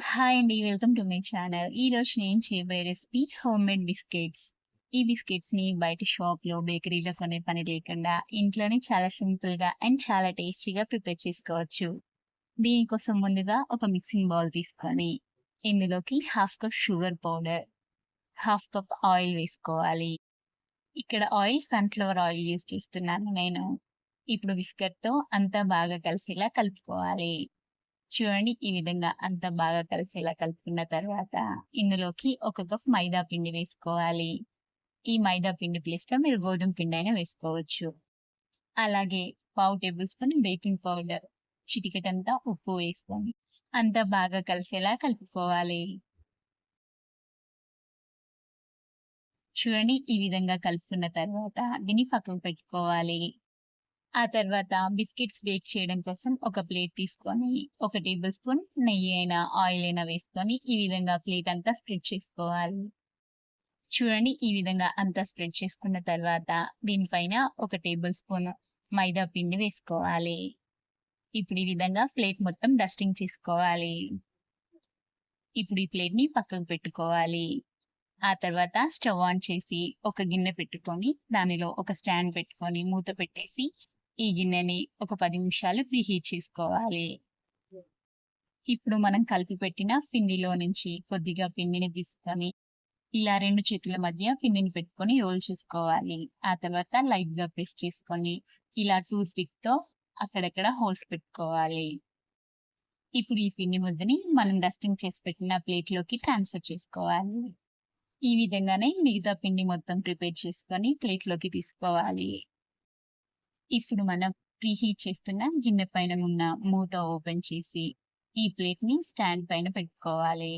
Hi అండి. Welcome to my channel. ఈరోజు నేను చేయబోయే రెసిపీ హోమ్ మేడ్ బిస్కెట్స్. ఈ బిస్కెట్స్‌ని బయట షాప్‌లో, బేకరీలో కొనే పని లేకుండా ఇంట్లోనే చాలా సింపుల్‌గా అండ్ చాలా టేస్టీగా ప్రిపేర్ చేసుకోవచ్చు. దీనికోసం ముందుగా ఒక మిక్సింగ్ బౌల్ తీసుకొని, ఇందులోకి half cup sugar powder, half cup oil వేసుకోవాలి. ఇక్కడ ఆయిల్ సన్‌ఫ్లవర్ ఆయిల్ యూజ్ చేస్తున్నాను నేను. ఇప్పుడు బిస్కెట్తో అంతా బాగా కలిసేలా కలుపుకోవాలి. చూడండి ఈ విధంగా అంత బాగా కలిసేలా కలుపుకున్న తర్వాత ఇందులోకి ఒక కప్ మైదా పిండి వేసుకోవాలి. ఈ మైదా పిండి ప్లేస్‌లో మీరు గోధుమ పిండి అయినా వేసుకోవచ్చు. అలాగే పావు టేబుల్ స్పూన్ బేకింగ్ పౌడర్, చిటికటంతా ఉప్పు వేసుకొని అంతా బాగా కలిసేలా కలుపుకోవాలి. చూడండి ఈ విధంగా కలుపుకున్న తర్వాత దీన్ని పక్కకు పెట్టుకోవాలి. ఆ తర్వాత బిస్కెట్స్ బేక్ చేయడం కోసం ఒక ప్లేట్ తీసుకొని, ఒక టేబుల్ స్పూన్ నెయ్యి అయినా, ఆయిల్ అయినా వేసుకొని ఈ విధంగా ప్లేట్ అంతా స్ప్రెడ్ చేసుకోవాలి. చూడండి ఈ విధంగా అంతా స్ప్రెడ్ చేసుకున్న తర్వాత దీనిపైన ఒక టేబుల్ స్పూన్ మైదా పిండి వేసుకోవాలి. ఇప్పుడు ఈ విధంగా ప్లేట్ మొత్తం డస్టింగ్ చేసుకోవాలి. ఇప్పుడు ఈ ప్లేట్‌ని పక్కకు పెట్టుకోవాలి. ఆ తర్వాత స్టవ్ ఆన్ చేసి ఒక గిన్నె పెట్టుకొని, దానిలో ఒక స్టాండ్ పెట్టుకొని మూత పెట్టేసి ఈ గిన్నెని ఒక పది నిమిషాలు ప్రీహీట్ చేసుకోవాలి. ఇప్పుడు మనం కలిపి పెట్టిన పిండిలో నుంచి కొద్దిగా పిండిని తీసుకొని, ఇలా రెండు చేతుల మధ్య పిండిని పెట్టుకొని రోల్ చేసుకోవాలి. ఆ తర్వాత లైట్‌గా ప్రెస్ చేసుకొని, ఇలా టూత్ పిక్‌తో అక్కడక్కడ హోల్స్ పెట్టుకోవాలి. ఇప్పుడు ఈ పిండి ముద్దని మనం డస్టింగ్ చేసి పెట్టిన ప్లేట్‌లోకి ట్రాన్స్‌ఫర్ చేసుకోవాలి. ఈ విధంగానే మిగతా పిండి మొత్తం ప్రిపేర్ చేసుకొని ప్లేట్‌లోకి తీసుకోవాలి. ఇప్పుడు మనం ప్రీహీట్ చేస్తున్న గిన్నె పైన ఉన్న మూత ఓపెన్ చేసి, ఈ ప్లేట్‌ని స్టాండ్ పైన పెట్టుకోవాలి.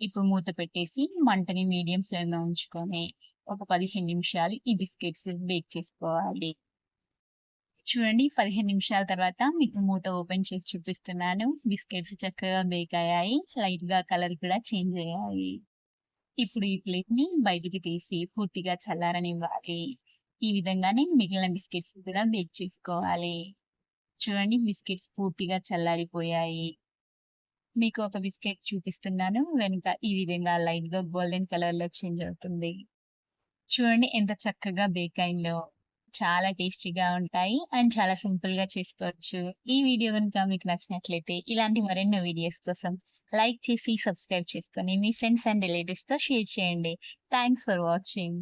ఇప్పుడు మూత పెట్టేసి మంటని మీడియం ఫ్లేమ్‌లో ఉంచుకొని, ఒక 15 నిమిషాలు ఈ బిస్కెట్స్ బేక్ చేసుకోవాలి. చూడండి 15 నిమిషాల తర్వాత మీకు మూత ఓపెన్ చేసి చూపిస్తున్నాను. బిస్కెట్స్ చక్కగా బేక్ అయ్యాయి. లైట్‌గా కలర్ కూడా చేంజ్ అయ్యాయి. ఇప్పుడు ఈ ప్లేట్‌ని బయటికి తీసి పూర్తిగా చల్లారనివ్వాలి. ఈ విధంగానే మిగిలిన బిస్కెట్స్ కూడా బేక్ చేసుకోవాలి. చూడండి బిస్కెట్స్ పూర్తిగా చల్లారిపోయాయి. మీకు ఒక బిస్కెట్ చూపిస్తున్నాను. వెనుక ఈ విధంగా లైట్గా గోల్డెన్ కలర్లో చేంజ్ అవుతుంది. చూడండి ఎంత చక్కగా బేక్ అయిందో. చాలా టేస్టీగా ఉంటాయి అండ్ చాలా సింపుల్గా చేసుకోవచ్చు. ఈ వీడియో కనుక మీకు నచ్చినట్లయితే ఇలాంటి మరెన్నో వీడియోస్ కోసం లైక్ చేసి, సబ్స్క్రైబ్ చేసుకొని మీ ఫ్రెండ్స్ అండ్ రిలేటివ్స్తో షేర్ చేయండి. Thanks for watching.